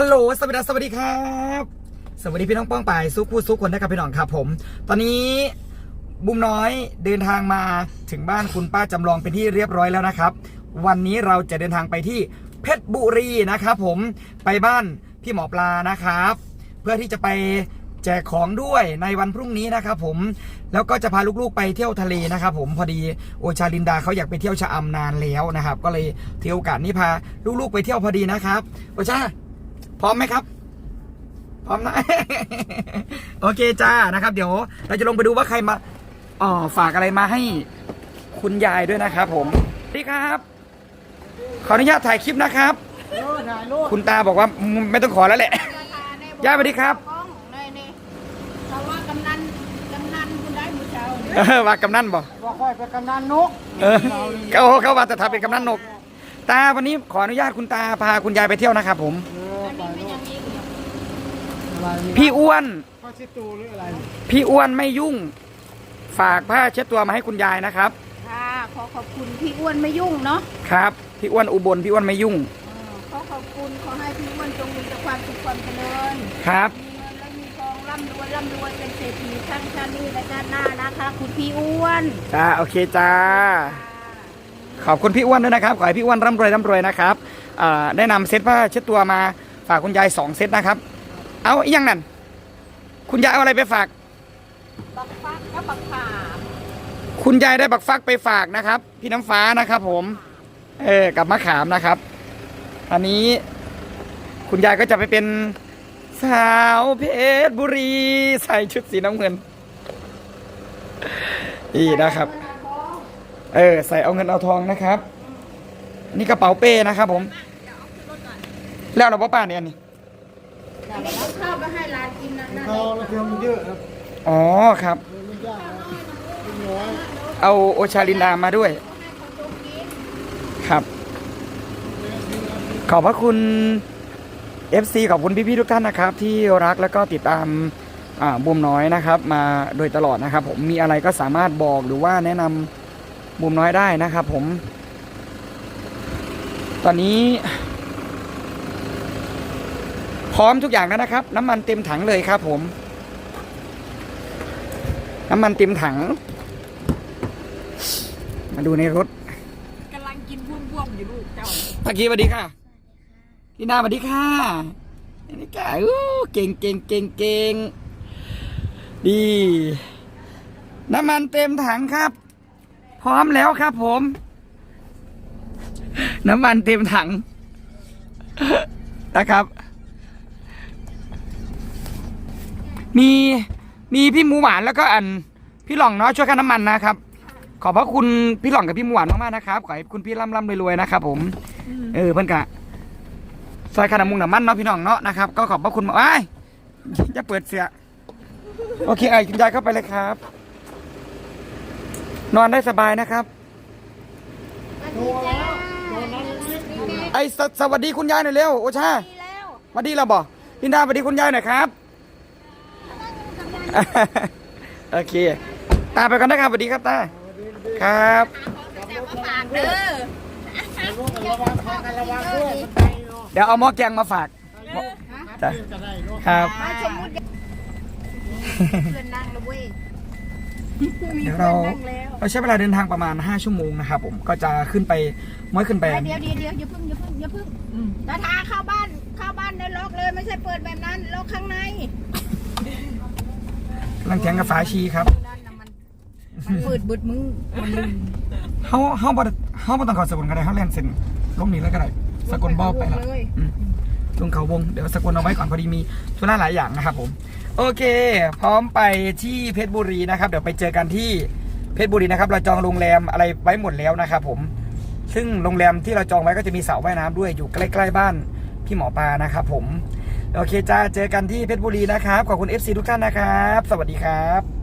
ฮัลโหลสวัสดีสวัสดีครับ สวัสดีพี่น้องป้องปายสู้คู่สู้คนนะครับพี่น้องครับผม ตอนนี้บุ้มน้อยเดินทางมาถึงบ้านคุณป้าจำลองเป็นที่เรียบร้อยแล้วนะครับ วันนี้เราจะเดินทางไปที่เพชรบุรีนะครับผมไปบ้านพี่หมอปลานะครับ เพื่อที่จะไปแจกของด้วยในวันพรุ่งนี้นะครับผมแล้วก็จะพาลูกๆไปเที่ยวทะเลนะครับผมพอดีโอชาลินดาเขาอยากไปเที่ยวชะอำนานแล้วนะครับ ก็เลยเที่ยวโอกาสนี้พาลูกๆไปเที่ยวพอดีนะครับโอชา พร้อมไหมครับ พร้อมนะ โอเคจ้านะครับ เดี๋ยว เราจะลงไปดูว่าใครมาอ๋อฝากอะไรมาให้คุณยายด้วยนะครับ ผมสวัสดีครับ ขออนุญาตถ่ายคลิปนะครับ คุณตาบอกว่าอืมไม่ต้องขอแล้วแหละ ย่าสวัสดีครับนี่นี่เพราะว่ากำนันกำนันคุณได้มือเช้าเออว่ากำนันบอกบอกค่อยไปกำนันนกเออเขาเขาว่าจะทำเป็นกำนันนก ตาวันนี้ขออนุญาตคุณตาพาคุณยายไปเที่ยวนะครับ ผมเอ พี่อ้วนข้าวชิตูหรืออะไรพี่อ้วนไม่ยุ่ง ฝากผ้าเช็ดตัวมาให้คุณยายนะครับ ค่ะขอขอบคุณพี่อ้วนไม่ยุ่งเนาะครับ พี่อ้วนอุบลพี่อ้วนไม่ยุ่ง เออขอขอบคุณขอให้พี่อ้วนจงมีแต่ความสุขความเจริญครับ มีเงินและมีทองร่ำรวยร่ำรวยเป็นเศรษฐีทั้งชาตินี้และชาติหน้านะคะ คุณพี่อ้วนจ้าโอเคจ้าขอบคุณพี่อ้วนด้วยนะครับ ขอให้พี่อ้วนร่ำรวยร่ำรวยนะครับเอ่อได้นำเซตผ้าเช็ดตัวมาฝากคุณยายสองเซตนะครับ เอาอีกอย่างนั้นคุณยายเอาอะไรไปฝาก บักฟักกับบักขามคุณยายได้บักฟักไปฝากนะครับ พี่น้ำฟ้านะครับ ผม เออกับมะขามนะครับ อันนี้ คุณยายก็จะไปเป็นสาวเพชรบุรีใส่ชุดสีน้ำเงินนี่นะครับ เออ ใส่เอาเงินเอาทองนะครับ นี่กระเป๋าเป้นะครับ ผม แล้วเราป้าเนี่ยอันนี่ เขาเราเทียมเยอะครับอ๋อครับมันยากนะเป็นน้อยเอาโอชาลินดามาด้วย ครับ ขอบพระคุณ FC ขอบคุณพี่ๆทุกท่านนะครับ ที่รักแล้วก็ติดตามอ่าบุมน้อยนะครับ มาโดยตลอดนะครับ ผมมีอะไรก็สามารถบอกหรือว่าแนะนำบุมน้อยได้นะครับ ผม ตอนนี้ พร้อมทุกอย่างแล้วนะครับ น้ำมันเต็มถังเลยครับผม น้ำมันเต็มถัง มาดูในรถกำลังกินพ่วงๆอยู่ลูกเจ้าตะกี้สวัสดีค่ะพี่นาสวัสดีค่ะนี่กาอู้เก่งเก่งเก่งเก่งดี น้ำมันเต็มถังครับ พร้อมแล้วครับผม น้ำมันเต็มถังนะครับ มีมีพี่หมูหวานแล้วก็อันพี่หล่องเนาะช่วยกันน้ำมันนะครับ ขอบพระคุณพี่หล่องกับพี่หมูหวานมากๆนะครับขอให้คุณพี่ร่ำร่ำรวยๆนะครับผมเออเพื่อนกะซอยขนาดมุงน้ำมันเนาะพี่น้องเนาะนะครับก็ขอบพระคุณมากอ้ายจะเปิดเสียโอเคไอ้คุณยายเข้าไปเลยครับ นอนได้สบายนะครับไอ้สสวัสดีคุณยายหน่อยเร็วโอชาดีแล้วสวัสดีเราบอกลินดาสวัสดีคุณยายหน่อยครับ โอเค ตาไปก่อนนะครับสวัสดีครับตา ครับ แต่มาฝากเด้อระวังพากันระวังด้วยมันไปเนาะเดี๋ยวเอาหม้อแกงมาฝาก จ้ะ จะได้เนาะ ครับ มาสมมุติเพื่อนนั่งแล้วเว้ยเดี๋ยวเรานั่งแล้วเราใช้เวลาเดินทางประมาณ 5 ชั่วโมงนะครับผมก็จะขึ้นไปม้อยขึ้นไป เดี๋ยวเดี๋ยวเดี๋ยวอย่าเพึ่งอย่าเพึ่งอย่าเพึ่งตาทาเข้าบ้านเข้าบ้านได้ล็อกเลยไม่ใช่เปิดแบบนั้นล็อกข้างใน กำลังแข่งกับฝาชีครับนั่นน่ะมันมันเปิดเบิดมึงมันลืมเฮาเฮาบ่ได้เฮาบ่ต้องขอสกุลก็ได้เฮาแล่นเส้นลงนี้แล้วก็ได้สกุลบ่ไปแล้วเลยอืมลงเขาวงเดี๋ยวสกุลเอาไว้ก่อนพอดีมีธุระหลายอย่างนะครับ ผม โอเค พร้อมไปที่เพชรบุรีนะครับ เดี๋ยวไปเจอกันที่เพชรบุรีนะครับเราจองโรงแรมอะไรไว้หมดแล้วนะครับ ผม ซึ่งโรงแรมที่เราจองไว้ก็จะมีสระว่ายน้ำด้วยอยู่ใกล้ ๆ บ้านพี่หมอปลานะครับผม โอเคจ้าเจอกันที่เพชรบุรีนะครับขอบคุณ FC ทุกท่านนะครับ สวัสดีครับ